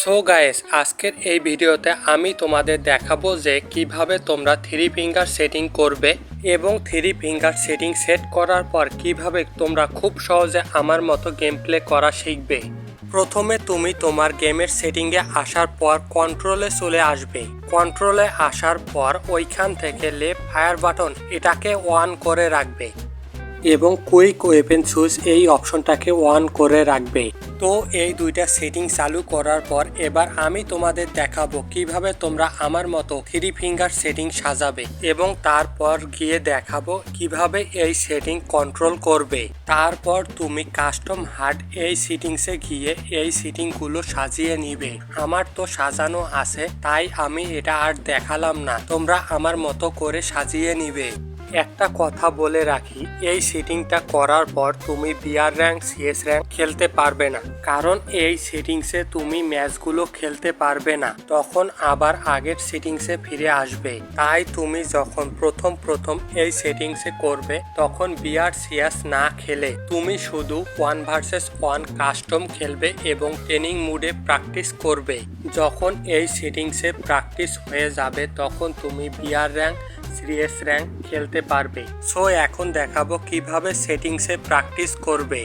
So guys আজকের এই ভিডিওতে আমি তোমাদের দেখাবো যে কীভাবে তোমরা থ্রি ফিঙ্গার সেটিং করবে এবং থ্রি ফিঙ্গার সেটিং সেট করার পর কীভাবে তোমরা খুব সহজে আমার মতো গেম প্লে করা শিখবে। প্রথমে তুমি তোমার গেমের সেটিংয়ে আসার পর কন্ট্রোলে চলে আসবে। কন্ট্রোলে আসার পর ওইখান থেকে লেফট ফায়ার বাটন এটাকে অন করে রাখবে। এবং কুইক ওয়েপেন সুইচ এই অপশনটাকে অন করে রাখবে। তো এই দুইটা সেটিং চালু করার পর এবার আমি তোমাদের দেখাবো কীভাবে তোমরা আমার মতো থ্রি ফিঙ্গার সেটিং সাজাবে এবং তারপর গিয়ে দেখাবো কীভাবে এই সেটিং কন্ট্রোল করবে। তারপর তুমি কাস্টম হার্ড এই সেটিংসে গিয়ে এই সেটিংগুলো সাজিয়ে নিবে। আমার তো সাজানো আছে, তাই আমি এটা আর দেখালাম না। তোমরা আমার মতো করে সাজিয়ে নিবে। একটা কথা বলে রাখি, এই সেটিংটা করার পর তুমি বিআর র্যাঙ্ক সিএস র্যাঙ্ক খেলতে পারবে না। কারণ এই সেটিংসে তুমি ম্যাচগুলো খেলতে পারবে না। তখন আবার আগের সেটিংসে ফিরে আসবে। তাই তুমি যখন প্রথম প্রথম এই সেটিংসে করবে, তখন বিআর সিএস না খেলে তুমি শুধু ওয়ান ভার্সেস ওয়ান কাস্টম খেলবে এবং ট্রেনিং মুডে প্র্যাকটিস করবে। যখন এই সেটিংসে প্র্যাকটিস হয়ে যাবে, তখন তুমি বিআর র্যাঙ্ক সিরিয়াস র্যাঙ্ক খেলতে পারবে। সো এখন দেখাবো কীভাবে সেটিংসে প্র্যাকটিস করবে।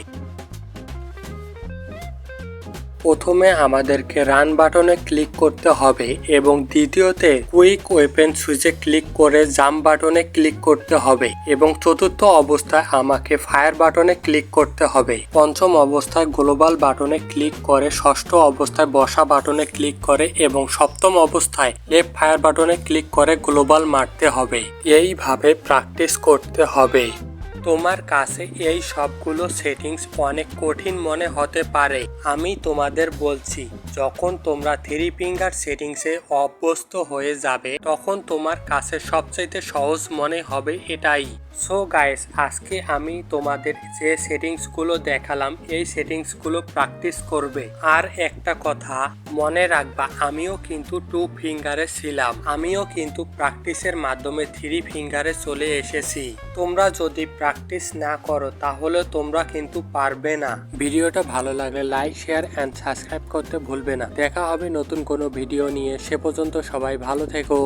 প্রথমে আমাদেরকে রান বাটনে ক্লিক করতে হবে এবং দ্বিতীয়তে কুইক ওয়েপেন সুইচে ক্লিক করে জাম্প বাটনে ক্লিক করতে হবে এবং চতুর্থ অবস্থায় আমাকে ফায়ার বাটনে ক্লিক করতে হবে। পঞ্চম অবস্থায় গ্লোবাল বাটনে ক্লিক করে ষষ্ঠ অবস্থায় বসা বাটনে ক্লিক করে এবং সপ্তম অবস্থায় লেফট ফায়ার বাটনে ক্লিক করে গ্লোবাল মারতে হবে। এইভাবে প্র্যাকটিস করতে হবে। তোমার কাছে এই সবগুলো সেটিংস অনেক কঠিন মনে হতে পারে আমি তোমাদের বলছি। যখন তোমরা থ্রি ফিঙ্গার সেটিংসে অভ্যস্ত হয়ে যাবে, তখন তোমার কাছে সবচাইতে সহজ মনে হবে এটাই। সো গাইস আজকে আমি তোমাদের যে সেটিংসগুলো দেখালাম, এই সেটিংসগুলো প্র্যাকটিস করবে। আর একটা কথা, মনে রাখবা, আমিও কিন্তু টু ফিঙ্গারে ছিলাম। আমিও কিন্তু প্র্যাকটিসের মাধ্যমে থ্রি ফিঙ্গারে চলে এসেছি। তোমরা যদি প্র্যাকটিস না করো, তাহলে তোমরা কিন্তু পারবে না। ভিডিওটা ভালো লাগলে লাইক শেয়ার অ্যান্ড সাবস্ক্রাইব করতে ভুলবে না। দেখা হবে নতুন কোনো ভিডিও নিয়ে। সে পর্যন্ত সবাই ভালো থেকো।